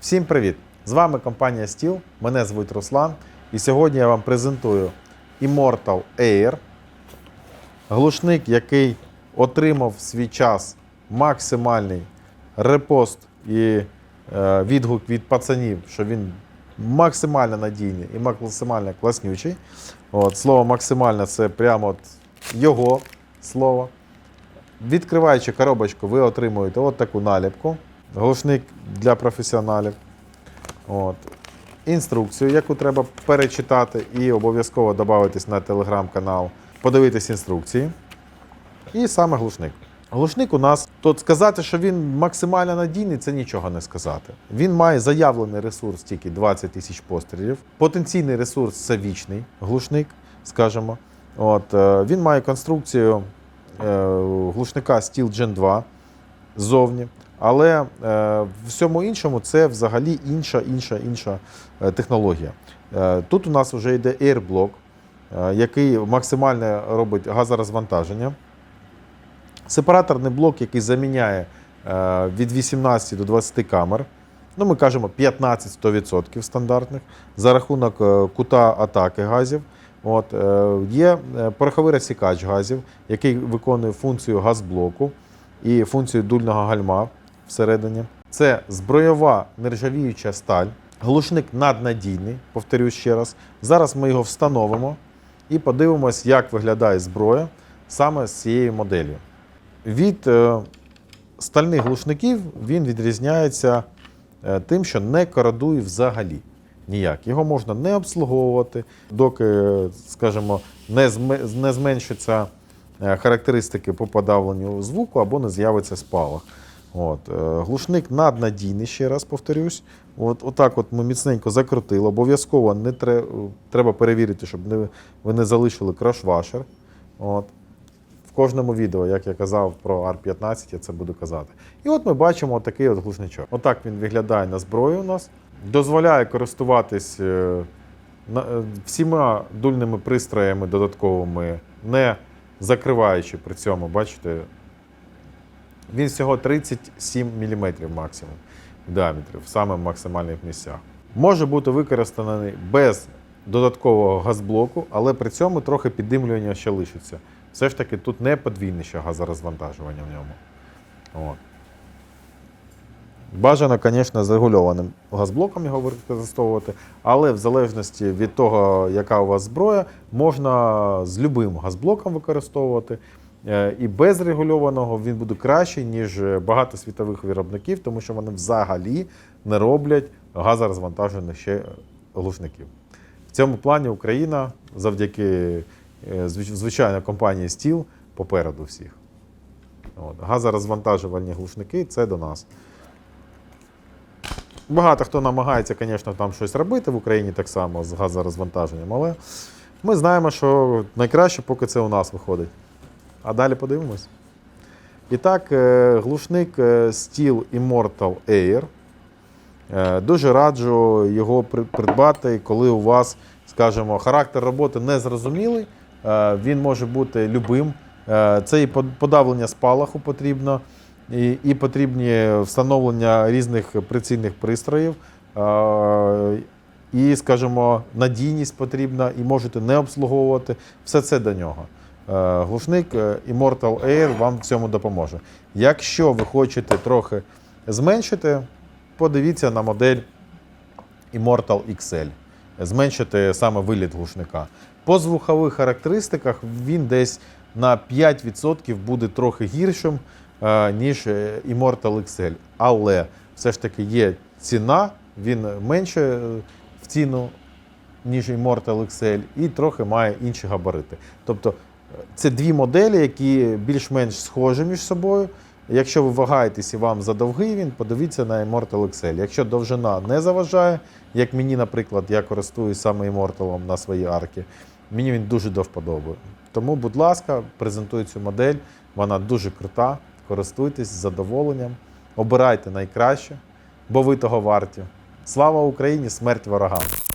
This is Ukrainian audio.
Всім привіт! З вами компанія Steel, мене звуть Руслан. І сьогодні я вам презентую Immortal Air, глушник, який отримав в свій час максимальний репост і е, відгук від пацанів, що він максимально надійний і максимально класнючий. От, слово максимально це прямо от його слово. Відкриваючи коробочку, ви отримуєте от таку наліпку. Глушник для професіоналів. От. Інструкцію, яку треба перечитати, і обов'язково додатись на телеграм-канал, подивитись інструкції. І саме глушник. Глушник у нас, тут сказати, що він максимально надійний, це нічого не сказати. Він має заявлений ресурс тільки 20 тисяч пострілів. Потенційний ресурс це вічний глушник, скажімо. От, е, він має конструкцію е, глушника Steel Gen 2 ззовні. Але е, в всьому іншому це взагалі інша, інша, інша е, технологія. Е, тут у нас вже йде AirBlock, який максимально робить газорозвантаження. Сепараторний блок, який заміняє від 18 до 20 камер. Ну, ми кажемо 15-100% стандартних за рахунок кута атаки газів. От, є пороховий розсікач газів, який виконує функцію газблоку і функцію дульного гальма всередині. Це збройова нержавіюча сталь. Глушник наднадійний, повторюю ще раз. Зараз ми його встановимо і подивимось, як виглядає зброя саме з цією моделлю. Від е, стальних глушників він відрізняється е, тим, що не кородує взагалі ніяк. Його можна не обслуговувати, доки, е, скажімо, не, зме- не зменшаться е, характеристики по подавленню звуку або не з'явиться спалах. От. е, Глушник наднадійний, ще раз повторюсь. От, отак от ми міцненько закрутили. Обов'язково не тре, треба перевірити, щоб не, ви не залишили крошвашер. От. В кожному відео, як я казав про R15, я це буду казати. І от ми бачимо такий от глушничок. Отак він виглядає на зброї у нас. Дозволяє користуватись е, е, всіма дульними пристроями додатковими, не закриваючи при цьому, бачите, він всього 37 мм максимум діаметрів в самих максимальних місцях. Може бути використаний без додаткового газблоку, але при цьому трохи піддимлювання ще лишиться. Все ж таки тут не подвійне ще газорозвантажування в ньому. От. Бажано, звісно, з регульованим газблоком його використовувати, але в залежності від того, яка у вас зброя, можна з любим газблоком використовувати. Е, І без регульованого він буде кращий, ніж багато світових виробників, тому що вони взагалі не роблять газорозвантажених ще глушників. В цьому плані Україна завдяки е, звичайно компанії Steel попереду всіх. От. Газорозвантажувальні глушники це до нас. Багато хто намагається, звісно, там щось робити в Україні так само з газорозвантаженням, але ми знаємо, що найкраще, поки це у нас виходить. А далі подивимось. І так, е, глушник е, Steel Immortal Air. Е, Дуже раджу його придбати, коли у вас, скажімо, характер роботи незрозумілий. Він може бути любим. Це і подавлення спалаху потрібно, і, і потрібні встановлення різних прицільних пристроїв. І, скажімо, надійність потрібна, і можете не обслуговувати. Все це до нього. Е, Глушник е, Immortal Air вам в цьому допоможе. Якщо ви хочете трохи зменшити, подивіться на модель Immortal XL. Зменшити саме виліт глушника. По звукових характеристиках він десь на 5% буде трохи гіршим, е, ніж Immortal XL. Але все ж таки є ціна, він менше в ціну, ніж Immortal XL, і трохи має інші габарити. Тобто це дві моделі, які більш-менш схожі між собою. Якщо ви вагаєтесь і вам задовгий він, подивіться на Immortal XL. Якщо довжина не заважає, як мені, наприклад, я користуюсь саме Immortal на своїй арки, мені він дуже до вподоби. Тому, будь ласка, презентую цю модель. Вона дуже крута. Користуйтесь з задоволенням, обирайте найкраще, бо ви того варті. Слава Україні! Смерть ворогам!